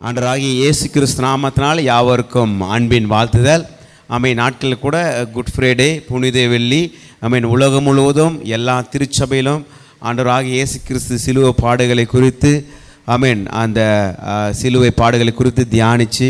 ஆண்டராகிய இயேசு கிறிஸ்து நாமத்தினால் யாவருக்கும் அன்பின் வாழ்த்துதல். அமை நாட்களில் கூட குட் ஃப்ரைடே புனித வெள்ளி அமீன். உலகம் முழுவதும் எல்லா திருச்சபையிலும் ஆண்டவராகிய இயேசு கிறிஸ்து சிலுவை பாடுகளை குறித்து அமீன். அந்த சிலுவை பாடுகளை குறித்து தியானித்து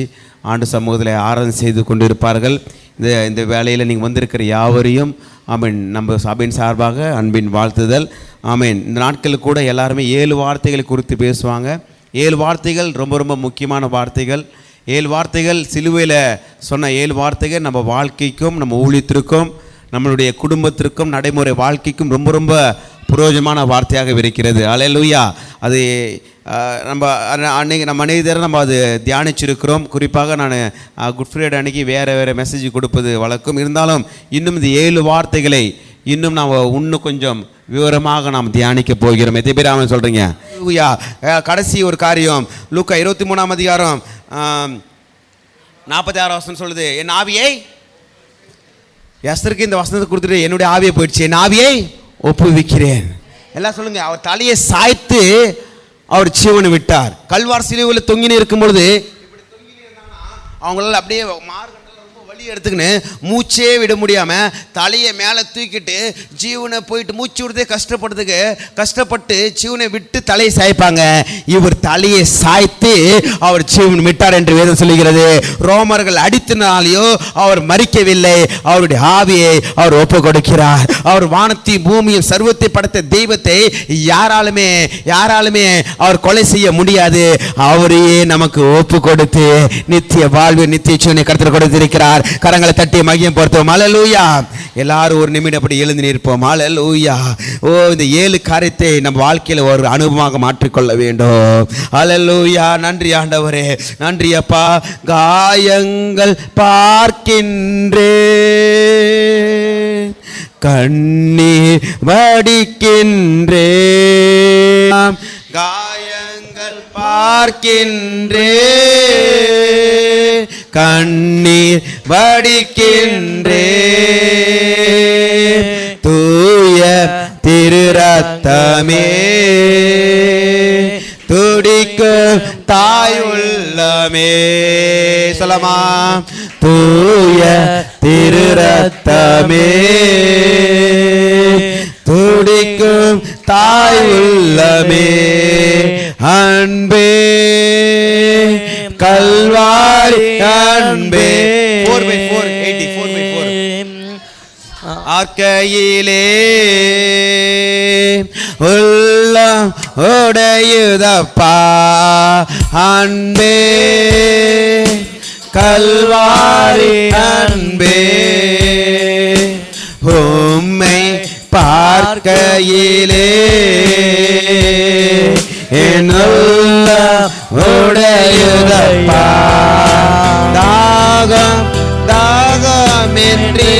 ஆண்டு சமூகத்தில் ஆராதனை செய்து கொண்டிருப்பார்கள். இந்த இந்த வேலையில் நீங்கள் வந்திருக்கிற யாவரையும் ஆமீன் நம்ம சபையின் சார்பாக அன்பின் வாழ்த்துதல். ஆமீன் இந்த நாட்களில் கூட எல்லாருமே ஏழு வார்த்தைகளை குறித்து பேசுவாங்க. ஏழு வார்த்தைகள் ரொம்ப ரொம்ப முக்கியமான வார்த்தைகள். ஏழு வார்த்தைகள் சிலுவையில் சொன்ன ஏழு வார்த்தைகள் நம்ம வாழ்க்கைக்கும் நம்ம ஊழியத்திற்கும் நம்மளுடைய குடும்பத்திற்கும் நடைமுறை வாழ்க்கைக்கும் ரொம்ப ரொம்ப புரோஜனமான வார்த்தையாக இருக்கிறது. அலையலூயா அது நம்ம அன்ன- அன்னைக்கு நம்ம அநேக நம்ம அது தியானிச்சிருக்கிறோம். குறிப்பாக நான் குட் ஃப்ரைடே அன்னைக்கு வேறு வேறு மெசேஜ் கொடுப்பது வழக்கம். இருந்தாலும் இன்னும் இந்த ஏழு வார்த்தைகளை இன்னும் நாம் இன்னும் கொஞ்சம் விவரமாக நாம் தியானிக்க போகிறோம். எத்தனை பேர் அவன் சொல்கிறீங்க யா கடைசி ஒரு காரியம். லூக்கா இருபத்தி மூணாம் அதிகாரம். நாற்பத்தி ஆறு வசனம் சொல்லுது என் ஆவியை எஸ்தருக்கு இந்த வசனத்தை கொடுத்துட்டு என்னுடைய ஆவியை போயிடுச்சு. என் ஆவியை ஒப்புவிக்கிறேன். எல்லாம் சொல்லுங்க அவர் தலையை சாய்த்து அவர் ஜீவனை விட்டார். கல்வார் சிலுவையில் தொங்கினு இருக்கும் பொழுது தொங்கினு அவங்களால அப்படியே மார்கண்டல ரொம்ப எடுத்துக்கின்னு மூச்சே விட முடியாம தலையை மேலே தூக்கிட்டு ஜீவனை போயிட்டு மூச்சு விடுறதே கஷ்டப்படுறதுக்கு கஷ்டப்பட்டு ஜீவனை விட்டு தலையை சாய்ப்பாங்க. இவர் தலையை சாய்த்து அவர் ஜீவன் விட்டார் என்று வேதம் சொல்லுகிறது. ரோமர்கள் அடித்தனாலேயோ அவர் மறிக்கவில்லை. அவருடைய ஆவியை அவர் ஒப்பு கொடுக்கிறார் அவர் வானத்தையும் பூமியும் சர்வத்தை படைத்த தெய்வத்தை யாராலுமே யாராலுமே அவர் கொலை செய்ய முடியாது. அவரையே நமக்கு ஒப்பு கொடுத்து நித்திய வாழ்வு நித்திய ஜீவனை கருத்தில் கொடுத்திருக்கிறார் கரங்களை தட்டி மகியம் பொறுத்தோம் அலலூயா எல்லாரும் ஒரு நிமிடம் அப்படி எழுந்து நிற்போம். அலலூயா ஓ இந்த ஏழு காரியத்தை நம்ம வாழ்க்கையில் ஒரு அனுபவமாக மாற்றிக்கொள்ள வேண்டும். அலலூயா நன்றி ஆண்டவரே. நன்றி அப்பா. காயங்கள் பார்க்கின்றே. கண்ணீர் வடிக்கின்றே. காயங்கள் பார்க்கின்றே. கண்ணீர் வடிக்கின்றே. தூய திருரத்தமே. துடிக்கும் தாயுள்ளமே. சொல்லமா? தூய திருரத்தமே. பார்க்கையிலே. உள்ளம் உடையுதப்பா. அன்பே. கல்வாரி அன்பே. உம்மை பார்க்கையிலே. என்னுள்ள உடையுதப்பா. தாகம் தாகமின்றே.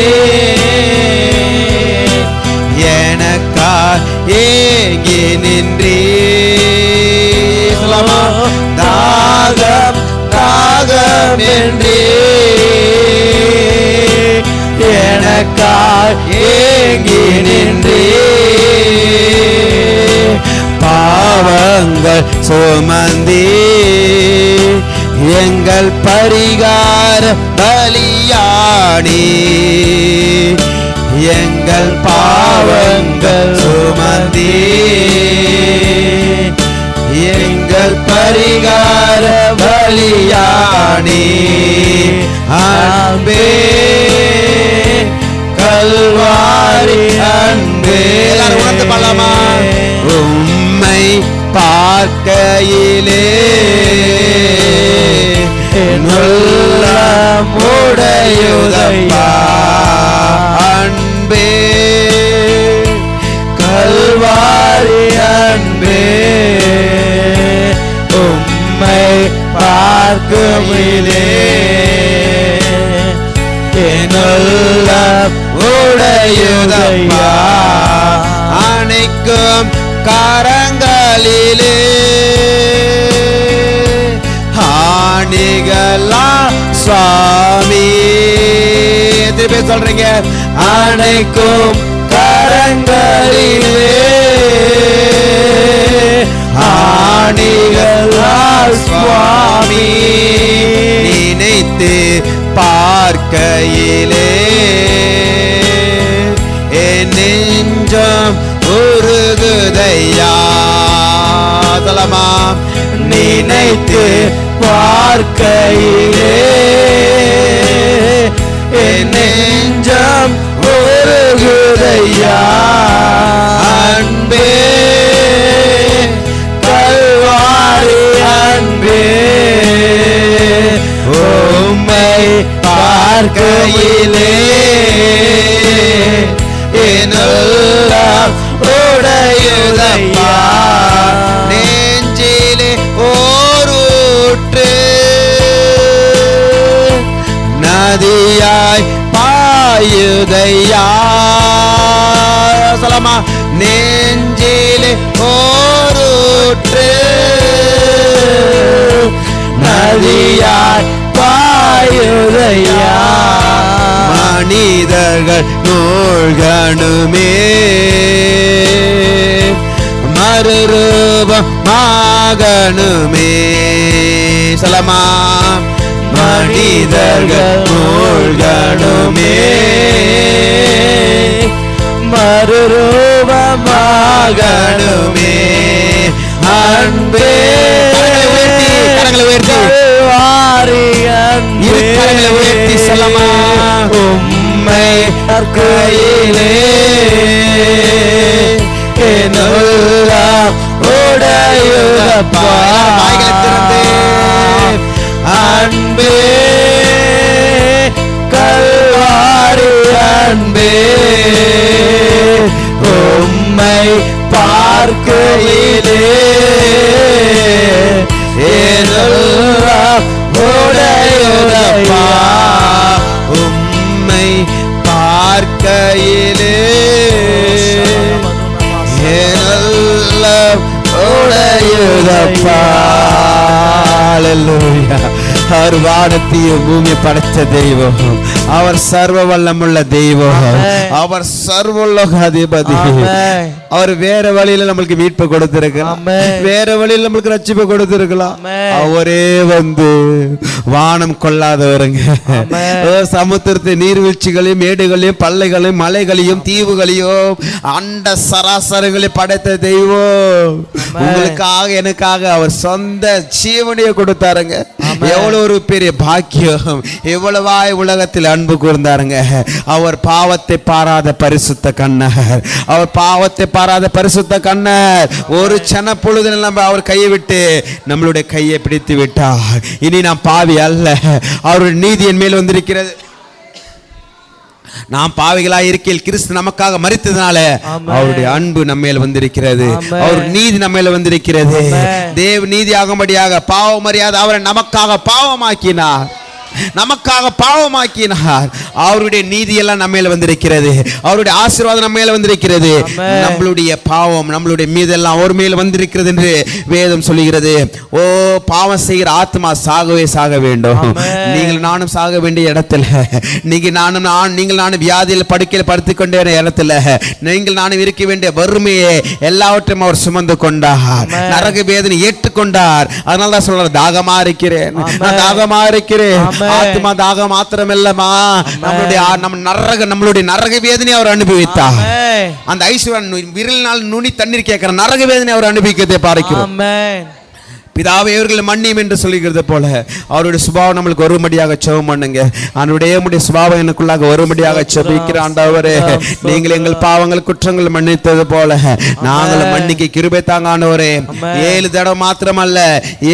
ஏகே நின்றே சொல்லலாமா தாகம் தாகம் என்றே எனக்காய் ஏங்கி நின்றே பாவங்கள் சுமந்தே எங்கள் பரிகார பலியாடி எங்கள் பாவங்கள் சுமந்தே. எங்கள் பரிகார பலியாடி அன்பே கல்வாரி அன்பே. உணர்ந்து பாடலாமா உம்மை பார்க்கையிலே. உள்ளமுடையுதப்பா அன்பே கல்வாரி அன்பே உம்மை பார்க்குமிலே. என்னுள்ள உடையுதப்பா அணைக்கும் கரங்களிலே. ஆணிகளா எத்தனை பேர் சொல்றீங்க? அனைக்கும் கரங்களிலே. ஆணிகள் சுவாமி நினைத்து பார்க்கையிலே. என் நெஞ்சம் உருகுதையா? நினைத்து பார்க்கையிலே. என் நெஞ்சம் உருகுதையா அன்பே கல்வாரி அன்பே உம்மை பார்க்கையிலே என்னெல்லாம் நதியாய் பாயுதையா சொல்லமா நெஞ்சிலே ஓரூற்று நதியாய் பாயுதையா மனிதர்கள் நூழ்கணுமே மறுரூபமாகணுமே சொல்லமா மனிதர்கள் மூழ்கணுமே மறுரூபமாகணுமே. அன்பே. கரங்களை உயர்த்தி கரங்களை உயர்த்தி. சொல்லமா உம்மை கையிலே என்னெல்லாம் உடையுதப்பா. உம்மை பார்க்கையிலே. ஏனெல்லாம் உடையுதப்பா? உம்மை பார்க்கையிலே. ஏனெல்லாம் உடையுதப்பா? ஹalleluya பூமி படைத்த தெய்வம். அவர் சர்வ வல்லமுள்ள தெய்வம். அவர் சர்வலோக அதிபதி. அவர் வேற வழியில நம்மளுக்கு மீட்பு கொடுத்திருக்கலாம். வேற வழியில நம்மளுக்கு ரட்சிப்பு கொடுத்திருக்கலாம். அவரே வந்து வானம் கொள்ளாதவருங்க சமுத்திரத்தை நீர்வீழ்ச்சிகளையும் மேடுகளையும் பல்லைகளையும் மலைகளையும் தீவுகளையும் அண்ட சராசரங்களை படைத்த தெய்வம். உங்களுக்காக எனக்காக அவர் சொந்த ஜீவனையை கொடுத்தாருங்க. எவ்வளவு ஒரு பெரிய பாக்கியம் எவ்வளவாய் உலகத்தில் அன்பு கூர்ந்தாருங்க. அவர் பாவத்தை பாராத பரிசுத்த கண்ணர். அவர் பாவத்தை பாராத பரிசுத்த கண்ணர். ஒரு சன பொழுதில் நம்ம அவர் கையை விட்டு நம்மளுடைய கையை பிடித்து விட்டார். இனி நாம் பாவி அல்ல. அவருடைய நீதி என் மேல் வந்திருக்கிறது. நாம் பாவிகளாய் இருக்கையில் கிறிஸ்து நமக்காக மரித்ததுனால ஆமென். அவருடைய அன்பு நம்ம மேல் வந்திருக்கிறது. அவர் நீதி நம்ம மேல் வந்திருக்கிறது. தேவ நீதி ஆகும்படியாக பாவம் அறியாத அவரை நமக்காக பாவமாக்கினார். நமக்காக பாவமாக்கினார் அவருடைய நீதி எல்லாம் நம்ம மேல வந்திருக்கிறது அவருடைய ஆசீர்வாதம் நம்ம மேல வந்திருக்கிறது. நம்மளுடைய பாவம் நம்மளுடைய மீதெல்லாம் அவர் மேல் வந்திருக்கிறது என்று வேதம் சொல்லுகிறது ஓ பாவம் செய்கிற ஆத்மா சாகவே சாக வேண்டும். நீங்கள் நானும் சாக வேண்டிய இடத்துல நீங்க நானும் நான் நீங்கள் நானும் வியாதியில் படுக்கையில் படுத்துக் கொண்ட இடத்துல நீங்கள் நானும் இருக்க வேண்டிய வறுமையை எல்லாவற்றையும் அவர் சுமந்து கொண்டார். நரக வேதனை ஏற்றுக்கொண்டார் அதனால தான் சொல்றார் தாகமா இருக்கிறேன் நான். தாகமா இருக்கிறேன். ஆத்மா தாகம் மாத்திரம் இல்லமா நம்மளுடைய நம்ம நரக நம்மளுடைய நரக வேதனை அவர் அனுபவித்தார். அந்த ஐஸ்வரன் விரலினால் நுனி தண்ணீர் கேட்கிற நரக வேதனை அவர் அனுபவிக்கிறதை பார்க்கிறோம். பிதாவே இவர்களை மன்னியும் என்று சொல்லுகிறது போல. அவருடைய சுபாவம் நம்மளுக்கு வரும்படியாக செவம் பண்ணுங்க. அவருடைய உம்முடைய சுபாவம் எனக்குள்ளாக வரும்படியாக செபிக்கிற ஆண்டவரே நீங்கள் எங்கள் பாவங்கள் குற்றங்கள் மன்னித்தது போல. நாங்கள் மன்னிக்க கிருபை தாங்க ஆண்டவரே. ஏழு தடவை மாத்திரமல்ல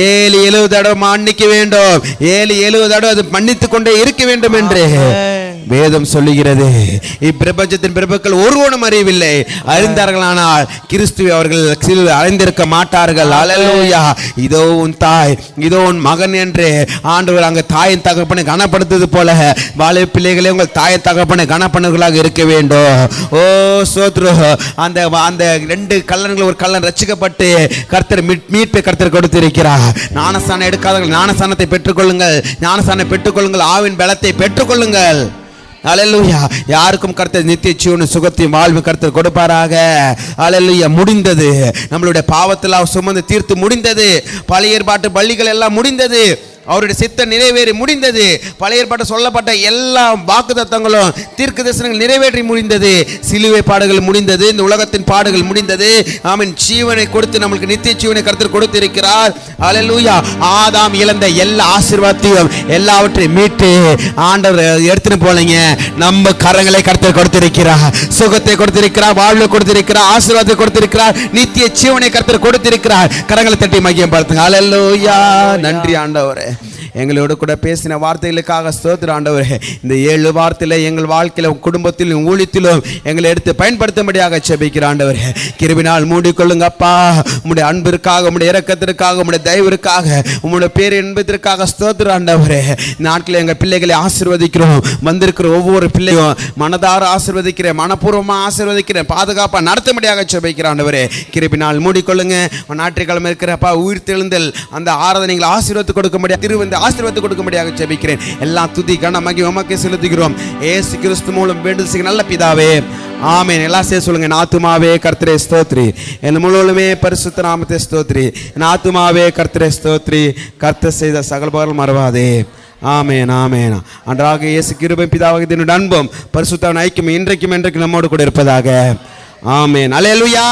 ஏழு எழுபது தடவை மன்னிக்க வேண்டும். ஏழு எழுபது தடவை அது மன்னித்துக் கொண்டே இருக்க வேண்டும் என்று. வேதம் சொல்லுகிறது. இப்பிரபஞ்சத்தின் பிரபுக்கள் ஒருவனும் அறியவில்லை. அறிந்தார்களானால் கிறிஸ்துவை அவர்கள் அறிந்திருக்க மாட்டார்கள். அல்லேலூயா. இதோ உன் தாய் இதோ உன் மகன் என்று ஆண்டவர் அங்க தாயின் தகப்பனை கனப்படுத்தது போல வாழை பிள்ளைகளே உங்கள் தாய் தகப்பனை கனப்பணுகளாக இருக்க வேண்டும். ஓ சோத்ரு அந்த அந்த ரெண்டு கல்லன்கள் ஒரு கல்லன் ரட்சிக்கப்பட்டு கர்த்தர் மீட்- மீட்பை கர்த்தர் கொடுத்திருக்கிறார். ஞானஸ்தானம் எடுக்காதவர்கள் ஞானஸ்தானத்தை பெற்றுக்கொள்ளுங்கள். ஞானஸ்தானம் பெற்றுக்கொள்ளுங்கள். ஆவின் பலத்தை பெற்றுக்கொள்ளுங்கள். அலல்லுயா யாருக்கும் கர்த்தர் நித்திய ஜீவனும் சுகத்தையும் வாழ்வு கர்த்தர் கொடுப்பாராக. அலல்லுயா முடிந்தது. நம்மளுடைய பாவத்தில் அவர் சுமந்து தீர்த்து முடிந்தது. பழைய ஏற்பாட்டு பள்ளிகள் எல்லாம் முடிந்தது. அவருடைய சித்தம் நிறைவேறி முடிந்தது. பழைய ஏற்பாட்டு சொல்லப்பட்ட எல்லா வாக்குத்தத்தங்களும் தீர்க்க தரிசனங்கள் நிறைவேற்றி முடிந்தது. சிலுவை பாடுகள் முடிந்தது. இந்த உலகத்தின் பாடுகள் முடிந்தது. ஆமீன். ஜீவனை கொடுத்து நம்மளுக்கு நித்திய ஜீவனை கருத்து கொடுத்திருக்கிறார். அலலூயா ஆதாம் இழந்த எல்லா ஆசீர்வாதத்தையும் எல்லாவற்றையும் மீட்டு ஆண்டவர் எடுத்துட்டு போலீங்க நம்ம கரங்களை கருத்து கொடுத்திருக்கிறார். சுகத்தை கொடுத்திருக்கிறார். வாழ்வு கொடுத்திருக்கிறார். ஆசீர்வாதத்தை கொடுத்திருக்கிறார். நித்திய ஜீவனை கருத்து கொடுத்திருக்கிறார். கரங்களை தட்டி மகியம் பார்த்துங்க அல்லேலூயா நன்றி ஆண்டவரே. எங்களோடு கூட பேசின வார்த்தைகளுக்காக ஸ்தோத்திர ஆண்டவரே. இந்த ஏழு வார்த்தையில எங்கள் வாழ்க்கையில குடும்பத்திலும் ஊழியத்திலும் எங்களை எடுத்து பயன்படுத்தும்படியாக செபிக்கிற ஆண்டவரே. கிருபினால் மூடிக்கொள்ளுங்கப்பா உங்களுடைய அன்பிற்காக உங்களுடைய இறக்கத்திற்காக உங்களுடைய தயவிற்காக உங்களுடைய பேர் என்பதற்காக ஸ்தோத்திர ஆண்டவரே நாட்களில் எங்கள் பிள்ளைகளை ஆசீர்வதிக்கிறோம். வந்திருக்கிற ஒவ்வொரு பிள்ளையும் மனதார ஆசிர்வதிக்கிறேன் மனப்பூர்வமாக ஆசிர்வதிக்கிறேன் பாதுகாப்பாக நடத்தும்படியாக செபிக்கிற ஆண்டவரே. கிருபினால் மூடிக்கொள்ளுங்க. ஞாயிற்றுக்கிழமை இருக்கிறப்பா உயிர் தெழுந்தல் அந்த ஆராதனைகளை ஆசீர்வத்து கொடுக்கும்படியாக திருவந்த ஆசீர்வாதத்தை கொடுக்கும்படியாக ஜெபிக்கிறேன். எல்லா துதி கன மகி உமக்கே செலுத்துகிறோம். ஏசு கிறிஸ்து மூலம் வேண்டும் செய்ய நல்ல பிதாவே. ஆமேன். எல்லாம் சேர்த்து சொல்லுங்க என் ஆத்துமாவே கர்த்தரே ஸ்தோத்ரி. என் முழுவதுமே பரிசுத்த நாமத்தை ஸ்தோத்ரி. என் ஆத்துமாவே கர்த்தரே ஸ்தோத்ரி. கர்த்த செய்த சகல்பகல் மறவாதே. ஆமேன் ஆமேன். அன்றாக இயேசு கிருபை பிதாவாக இதனுடைய அன்பும் பரிசுத்தாவின் ஐக்கியம் இன்றைக்கும் என்றைக்கும் நம்மோடு கூட இருப்பதாக. ஆமேன். அலையலுயா